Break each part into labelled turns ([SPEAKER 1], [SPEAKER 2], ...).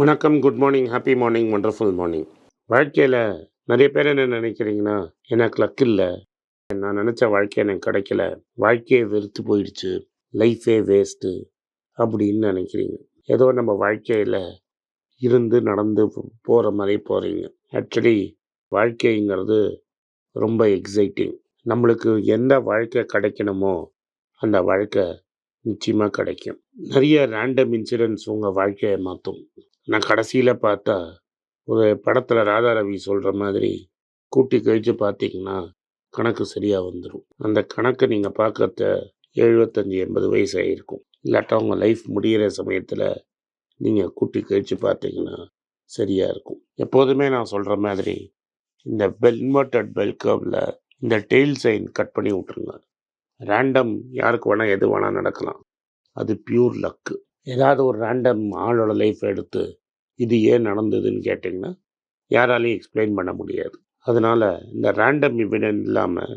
[SPEAKER 1] வணக்கம் good morning happy morning wonderful morning வாழ்க்கையில் நிறைய பேர் என்ன நினைக்கிறீங்கன்னா எனக்கு லக் இல்லை. நான் நினச்ச வாழ்க்கை எனக்கு கிடைக்கல. வாழ்க்கையை வெறுத்து போயிடுச்சு. லைஃபே வேஸ்ட்டு அப்படின்னு நினைக்கிறீங்க. ஏதோ நம்ம வாழ்க்கையில் இருந்து நடந்து போகிற மாதிரி போகிறீங்க ஆக்சுவலி வாழ்க்கைங்கிறது ரொம்ப எக்ஸைட்டிங் நம்மளுக்கு எந்த வாழ்க்கை கிடைக்கணுமோ அந்த வாழ்க்கை நிச்சயமாக கிடைக்கும். நிறைய ரேண்டம் இன்சிடென்ட்ஸ் உங்கள் வாழ்க்கையை மாற்றும். நான் கடைசியில் பார்த்தா ஒரு படத்தில் ராதா ரவி சொல்கிற மாதிரி கூட்டி கழித்து பார்த்தீங்கன்னா கணக்கு சரியாக வந்துடும் அந்த கணக்கை நீங்கள் பார்க்கறத எழுபத்தஞ்சி எண்பது வயசு ஆகிருக்கும் இல்லாட்டா உங்கள் லைஃப் முடிகிற சமயத்தில் நீங்கள் கூட்டி கழித்து பார்த்தீங்கன்னா சரியாக இருக்கும். எப்போதுமே நான் சொல்கிற மாதிரி இந்த பெல் இன்வெர்டட் பெல் கர்வில் இந்த டெய்ல் சைன் கட் பண்ணி விட்ருங்க ரேண்டம் யாருக்கு வேணால் எது வேணால் நடக்கலாம். அது பியூர் லக்கு ஏதாவது ஒரு ரேண்டம் ஆளோட லைஃப் எடுத்து இது ஏன் நடந்ததுன்னு கேட்டிங்கன்னா யாராலையும் எக்ஸ்பிளைன் பண்ண முடியாது. அதனால் இந்த ரேண்டம் இவிடன்ட் இல்லாமல்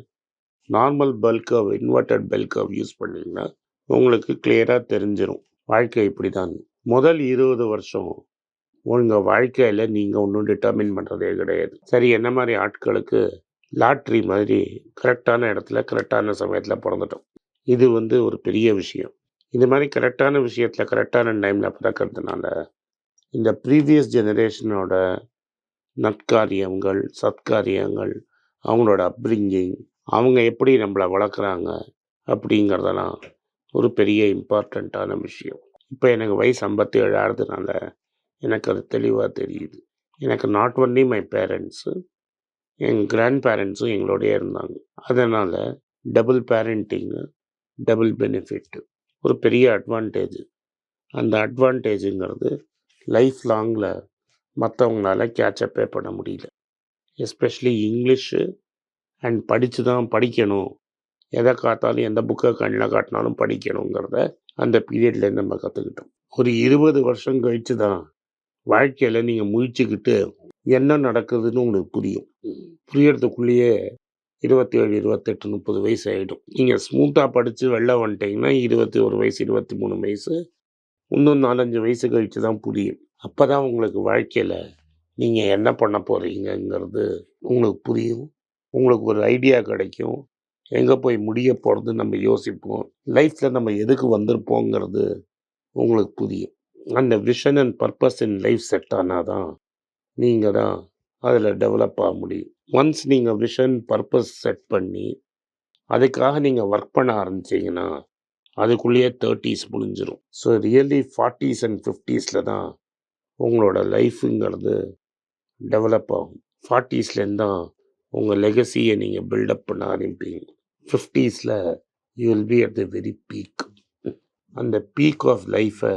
[SPEAKER 1] நார்மல் பல்கவ் இன்வெர்டட் பல்கவ் யூஸ் பண்ணிங்கன்னா உங்களுக்கு கிளியராக தெரிஞ்சிடும் வாழ்க்கை இப்படி தான் முதல் இருபது வருஷம் உங்கள் வாழ்க்கையில் நீங்கள் ஒன்றும் டிட்டர்மின் பண்ணுறதே கிடையாது. சரி என்ன மாதிரி ஆட்களுக்கு லாட்ரி மாதிரி கரெக்டான இடத்துல கரெக்டான சமயத்தில் பிறந்துட்டோம். இது வந்து ஒரு பெரிய விஷயம். இது மாதிரி கரெக்டான விஷயத்தில் கரெக்டான டைமில் பிறக்கிறதுனால இந்த ப்ரீவியஸ் ஜெனரேஷனோட நற்காரியங்கள் சத்காரியங்கள் அவங்களோட அப்ரிங்கிங் அவங்க எப்படி நம்மளை வளர்க்குறாங்க அப்படிங்கிறதெல்லாம் ஒரு பெரிய இம்பார்ட்டண்ட்டான விஷயம். இப்போ எனக்கு வயசு ஐம்பத்தி ஏழு ஆகிறதுனால எனக்கு அது தெளிவாக தெரியுது. எனக்கு நாட் ஒன்லி மை பேரண்ட்ஸு எங்கள் கிராண்ட் பேரண்ட்ஸும் எங்களோடய இருந்தாங்க. அதனால் டபுள் பேரண்டிங்கு டபுள் பெனிஃபிட் ஒரு பெரிய அட்வான்டேஜ் அந்த அட்வான்டேஜுங்கிறது லைஃப் லாங்கில் மற்றவங்களால கேட்சப்பே பண்ண முடியல. எஸ்பெஷலி இங்கிலீஷு அண்ட் படித்து தான் படிக்கணும். எதை காத்தாலும் எந்த புக்கை கண்ணில் காட்டினாலும் படிக்கணுங்கிறத அந்த பீரியட்லேருந்து நம்ம கற்றுக்கிட்டோம் ஒரு இருபது வருஷம் கழித்து தான் வாழ்க்கையில் நீங்கள் முழிச்சுக்கிட்டு என்ன நடக்குதுன்னு உங்களுக்கு புரியும். புரியறதுக்குள்ளேயே இருபத்தி ஏழு இருபத்தெட்டு முப்பது வயசு ஆகிடும் நீங்கள் ஸ்மூத்தாக படித்து வெளில வந்துட்டீங்கன்னா இருபத்தி ஒரு வயசு இருபத்தி மூணு வயசு இன்னும் நாலஞ்சு வயசு கழித்து தான் புரியும். அப்போ தான் உங்களுக்கு வாழ்க்கையில் நீங்கள் என்ன பண்ண போகிறீங்கங்கிறது உங்களுக்கு புரியும். உங்களுக்கு ஒரு ஐடியா கிடைக்கும். எங்கே போய் முடிய போகிறது நம்ம யோசிப்போம். லைஃப்பில் நம்ம எதுக்கு வந்திருப்போங்கிறது உங்களுக்கு புரியும். அந்த vision and purpose in life set ஆனால் தான் நீங்கள் தான் அதில் டெவலப் ஆக முடியும். ஒன்ஸ் நீங்கள் விஷன் பர்பஸ் செட் பண்ணி அதுக்காக நீங்கள் ஒர்க் பண்ண ஆரம்பிச்சிங்கன்னா அதுக்குள்ளேயே தேர்ட்டிஸ் முடிஞ்சிடும் ஸோ ரியலி ஃபார்ட்டிஸ் அண்ட் ஃபிஃப்டீஸில் தான் உங்களோட லைஃபுங்கிறது டெவலப் ஆகும். ஃபார்ட்டிஸ்லேருந்து தான் உங்கள் லெகசியை நீங்கள் பில்டப் பண்ண ஆரம்பிப்பீங்க. ஃபிஃப்டீஸில் you will be at the very peak அந்த பீக் ஆஃப் லைஃப்பை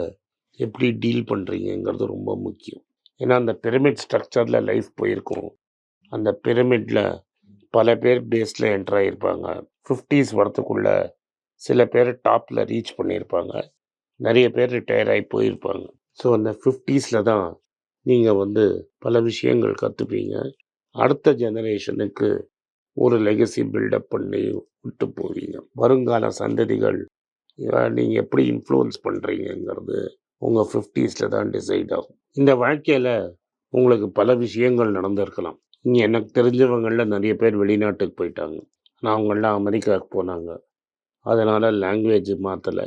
[SPEAKER 1] எப்படி டீல் பண்ணுறீங்கங்கிறது ரொம்ப முக்கியம். ஏன்னா அந்த பிரமிட் ஸ்ட்ரக்சரில் லைஃப் போயிருக்கும். அந்த பிரமிடில் பல பேர் பேஸில் என்ட்ராயிருப்பாங்க ஃபிஃப்டீஸ் ஃபிஃப்டிஸ் சில பேர் டாப்பில் ரீச் பண்ணியிருப்பாங்க நிறைய பேர் ரிட்டையர் ஆகி போயிருப்பாங்க. ஸோ அந்த ஃபிஃப்டீஸில் தான் நீங்கள் வந்து பல விஷயங்கள் கற்றுப்பீங்க அடுத்த ஜெனரேஷனுக்கு ஒரு லெகசி பில்டப் பண்ணி விட்டு போவீங்க. வருங்கால சந்ததிகள் நீங்கள் எப்படி இன்ஃப்ளூயன்ஸ் பண்ணுறீங்கங்கிறது உங்கள் ஃபிஃப்டீஸில் தான் டிசைட் ஆகும். இந்த வாழ்க்கையில் உங்களுக்கு பல விஷயங்கள் நடந்திருக்கலாம். இங்கே எனக்கு தெரிஞ்சவங்களில் நிறைய பேர் வெளிநாட்டுக்கு போயிட்டாங்க. ஆனால் அவங்களாம் அமெரிக்காவுக்கு போனாங்க. அதனால் லாங்குவேஜ் மாற்றலை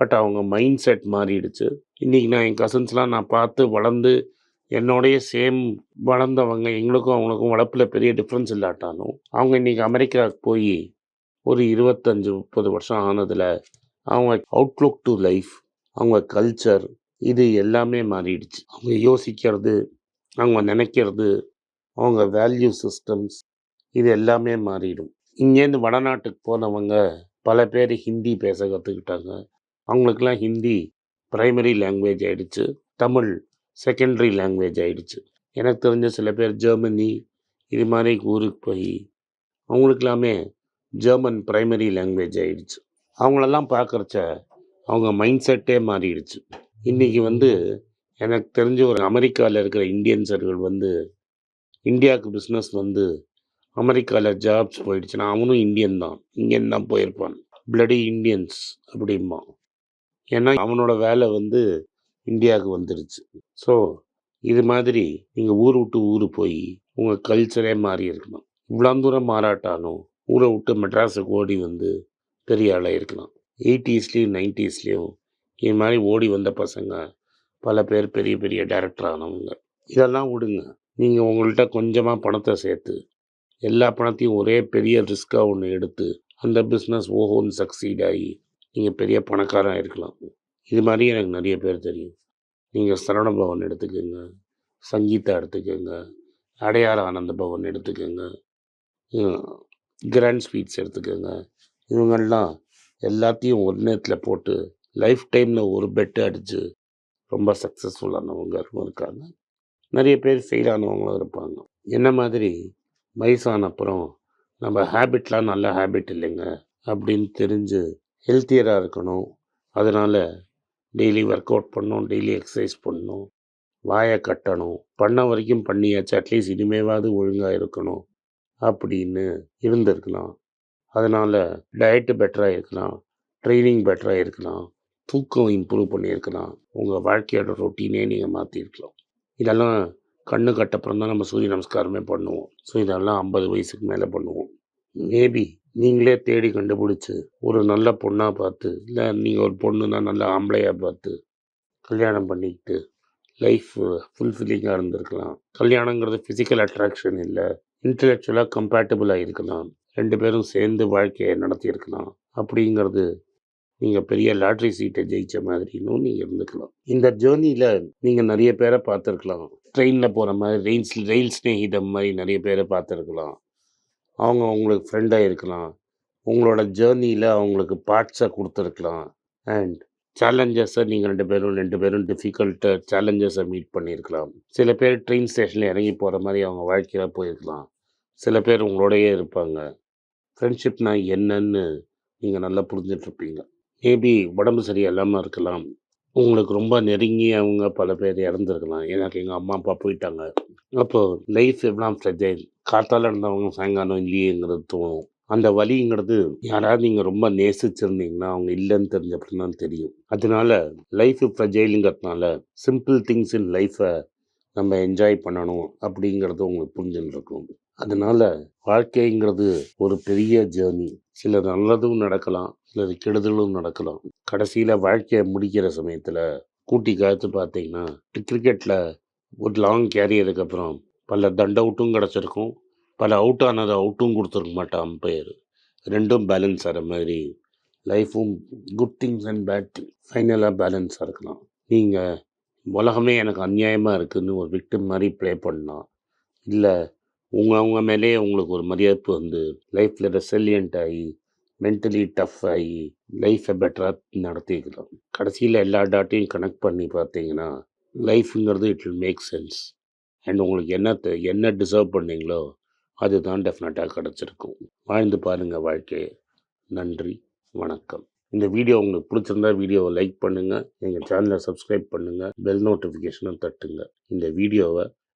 [SPEAKER 1] பட் அவங்க மைண்ட் செட் மாறிடுச்சு. இன்றைக்கி நான் என் கசின்ஸ்லாம் நான் பார்த்து வளர்ந்து என்னோடைய சேம் வளர்ந்தவங்க எங்களுக்கும் அவங்களுக்கும் வளர்ப்பில் பெரிய டிஃப்ரென்ஸ் இல்லாட்டாலும் அவங்க இன்றைக்கி அமெரிக்காவுக்கு போய் ஒரு இருபத்தஞ்சி முப்பது வருஷம் ஆனதில் அவங்க அவுட்லுக் டு லைஃப் அவங்க கல்ச்சர் இது எல்லாமே மாறிடுச்சு. அவங்க யோசிக்கிறது அவங்க நினைக்கிறது அவங்க வேல்யூ சிஸ்டம்ஸ் இது எல்லாமே மாறிடும். இங்கேருந்து வடநாட்டுக்கு போனவங்க பல பேர் ஹிந்தி பேச கற்றுக்கிட்டாங்க அவங்களுக்கெல்லாம் ஹிந்தி ப்ரைமரி லாங்குவேஜ் ஆகிடுச்சு தமிழ் செகண்டரி லாங்குவேஜ் ஆகிடுச்சு எனக்கு தெரிஞ்ச சில பேர் ஜெர்மனி இது மாதிரி ஊருக்கு போய் அவங்களுக்கெல்லாமே ஜெர்மன் ப்ரைமரி லாங்குவேஜ் ஆகிடுச்சு அவங்களெல்லாம் பார்க்குறச்ச அவங்க மைண்ட் செட்டே மாறிடுச்சு. இன்றைக்கி வந்து எனக்கு தெரிஞ்ச ஒரு அமெரிக்காவில் இருக்கிற இந்தியன்ஸர்கள் வந்து இந்தியாவுக்கு பிஸ்னஸ் வந்து அமெரிக்காவில் ஜாப்ஸ் போயிடுச்சுன்னா அவனும் இந்தியன் தான். இந்தியன் தான் போயிருப்பான். பிளடி இந்தியன்ஸ் அப்படிம்பான் ஏன்னா அவனோட வேலை வந்து இந்தியாவுக்கு வந்துருச்சு. ஸோ இது மாதிரி நீங்கள் ஊர் விட்டு ஊர் போய் உங்கள் கல்ச்சரே மாறி இருக்கணும் இவ்வளோ தூரம் மாறாட்டாலும் ஊரை விட்டு மெட்ராஸுக்கு ஓடி வந்து பெரிய ஆளாக இருக்கலாம். எயிட்டிஸ்லேயும் நைன்டிஸ்லேயும் இது மாதிரி ஓடி வந்த பசங்க பல பேர் பெரிய பெரிய டேரக்டர் ஆனவங்க. இதெல்லாம் விடுங்க. நீங்கள் உங்கள்கிட்ட கொஞ்சமாக பணத்தை சேர்த்து எல்லா பணத்தையும் ஒரே பெரிய ரிஸ்க்காக ஒன்று எடுத்து அந்த பிஸ்னஸ் ஓஹோன்னு சக்சீட் ஆகி நீங்கள் பெரிய பணக்காரன் இருக்கலாம். இது மாதிரி எனக்கு நிறைய பேர் தெரியும். நீங்கள் சரவண பவன் எடுத்துக்கோங்க சங்கீதா எடுத்துக்கோங்க அடையாள ஆனந்த பவன் எடுத்துக்கோங்க கிராண்ட் ஸ்வீட்ஸ் எடுத்துக்கோங்க. இவங்கெல்லாம் எல்லாத்தையும் ஒரு நேரத்தில் போட்டு லைஃப் டைமில் ஒரு பெட்டு அடித்து ரொம்ப சக்ஸஸ்ஃபுல்லானவங்க இருக்காங்க. நிறைய பேர் ஃபெயிலானவங்களும் இருப்பாங்க. என்ன மாதிரி வயசான அப்புறம் நம்ம ஹேபிட்லாம் நல்ல ஹேபிட் இல்லைங்க. அப்படின்னு தெரிஞ்சு ஹெல்த்தியராக இருக்கணும். அதனால் டெய்லி ஒர்க் அவுட் பண்ணணும் டெய்லி எக்ஸசைஸ் பண்ணணும். வாயை கட்டணும். பண்ண வரைக்கும் பண்ணியாச்சு அட்லீஸ்ட் இனிமேவாவது ஒழுங்காக இருக்கணும் அப்படின்னு இருந்திருக்கலாம். அதனால் டயட்டு பெட்டராக இருக்கலாம். ட்ரைனிங் பெட்டராக இருக்கலாம். தூக்கம் இம்ப்ரூவ் பண்ணியிருக்கலாம். உங்கள் வாழ்க்கையோட ரொட்டீனே நீங்கள் மாற்றிருக்கலாம் இதெல்லாம் கண்ணு கட்டப்புறம் தான் நம்ம சூரிய நமஸ்காரமே பண்ணுவோம். ஸோ இதெல்லாம் ஐம்பது வயசுக்கு மேலே பண்ணுவோம். மேபி நீங்களே தேடி கண்டுபிடிச்சி ஒரு நல்ல பொண்ணாக பார்த்து இல்லை நீங்கள் ஒரு பொண்ணுனா நல்ல ஆம்பளையாக பார்த்து கல்யாணம் பண்ணிக்கிட்டு லைஃப் ஃபுல்ஃபில்லிங்காக இருந்திருக்கலாம். கல்யாணங்கிறது ஃபிசிக்கல் அட்ராக்ஷன் இல்லை. இன்டலெக்சுவலாக கம்பேட்டபிளாக இருக்கலாம் ரெண்டு பேரும் சேர்ந்து வாழ்க்கையை நடத்தியிருக்கலாம். அப்படிங்கிறது நீங்கள் பெரிய லாட்ரி சீட்டை ஜெயிச்ச மாதிரினும் நீங்கள் இருந்துக்கலாம். இந்த ஜேர்னியில் நீங்கள் நிறைய பேரை பார்த்துருக்கலாம். ட்ரெயினில் போகிற மாதிரி ரெயில்ஸ் ரயில் ஸ்நேகிதம் மாதிரி நிறைய பேரை பார்த்துருக்கலாம். அவங்க உங்களுக்கு ஃப்ரெண்டாக இருக்கலாம். உங்களோட ஜேர்னியில் அவங்களுக்கு பார்ட்ஸை கொடுத்துருக்கலாம். அண்ட் சேலஞ்சஸை நீங்கள் ரெண்டு பேரும் ரெண்டு பேரும் டிஃபிகல்ட்டு சேலஞ்சஸை மீட் பண்ணியிருக்கலாம் சில பேர் ட்ரெயின் ஸ்டேஷனில் இறங்கி போகிற மாதிரி அவங்க வாழ்க்கையில் போயிருக்கலாம். சில பேர் உங்களோடையே இருப்பாங்க. ஃப்ரெண்ட்ஷிப்னால் என்னன்னு நீங்கள் நல்லா புரிஞ்சிட்ருப்பீங்க மேபி உடம்பு சரியில்லாமல் இருக்கலாம். உங்களுக்கு ரொம்ப நெருங்கியவங்க பல பேர் இறந்துருக்கலாம். எனக்கு எங்கள் அம்மா அப்பா போயிட்டாங்க. அப்போது லைஃப் எவ்வளோ ஃப்ரெஜைல் காத்தால் இருந்தவங்க சாயங்காலம் இல்லையேங்கிறது தோணும். அந்த வழிங்கிறது யாராவது நீங்கள் ரொம்ப நேசிச்சிருந்தீங்கன்னா அவங்க இல்லைன்னு தெரிஞ்சப்பறம் தான் தெரியும். அதனால லைஃப் ஃப்ரெஜைலுங்கிறதுனால சிம்பிள் திங்ஸ் இன் லைஃப்பை நம்ம என்ஜாய் பண்ணணும் அப்படிங்கிறது உங்களுக்கு புரிஞ்சுன்னு இருக்கும் அதனால வாழ்க்கைங்கிறது ஒரு பெரிய ஜேர்னி சில நல்லதும் நடக்கலாம் சிலது கெடுதலும் நடக்கலாம். கடைசியில் வாழ்க்கையை முடிக்கிற சமயத்தில் கூட்டி காத்து பார்த்தீங்கன்னா கிரிக்கெட்டில் ஒரு லாங் கேரியருக்கு அப்புறம் பல தண்ட அவுட்டும் கிடச்சிருக்கும். பல அவுட் ஆனது அவுட்டும் கொடுத்துருக்க மாட்டான் அம்பையர் ரெண்டும் பேலன்ஸ் ஆகிற மாதிரி லைஃப்பும் good things and bad thing ஃபைனலாக பேலன்ஸாக இருக்கலாம். நீங்கள் உலகமே எனக்கு அநியாயமாக இருக்குதுன்னு ஒரு விக்டிம் மாதிரி ப்ளே பண்ணலாம் இல்லை உங்கள் அவங்க மேலே உங்களுக்கு ஒரு மரியாதை வந்து லைஃப்பில் ரெசிலியண்ட் ஆகி மென்டலி டஃப் ஆகி லைஃப்பை பெட்டராக நடத்திக்கலாம் கடைசியில் எல்லா டாட்டையும் கனெக்ட் பண்ணி பார்த்தீங்கன்னா லைஃப்ங்கிறது it will make sense and உங்களுக்கு என்ன என்ன டிசர்வ் பண்ணீங்களோ அதுதான் டெஃபினட்டாக கிடச்சிருக்கும். வாழ்ந்து பாருங்கள் வாழ்க்கையை. நன்றி வணக்கம். இந்த வீடியோ உங்களுக்கு பிடிச்சிருந்தா வீடியோவை லைக் பண்ணுங்கள் எங்கள் சேனலை சப்ஸ்கிரைப் பண்ணுங்கள் பெல் நோட்டிஃபிகேஷனும் தட்டுங்க. இந்த வீடியோவை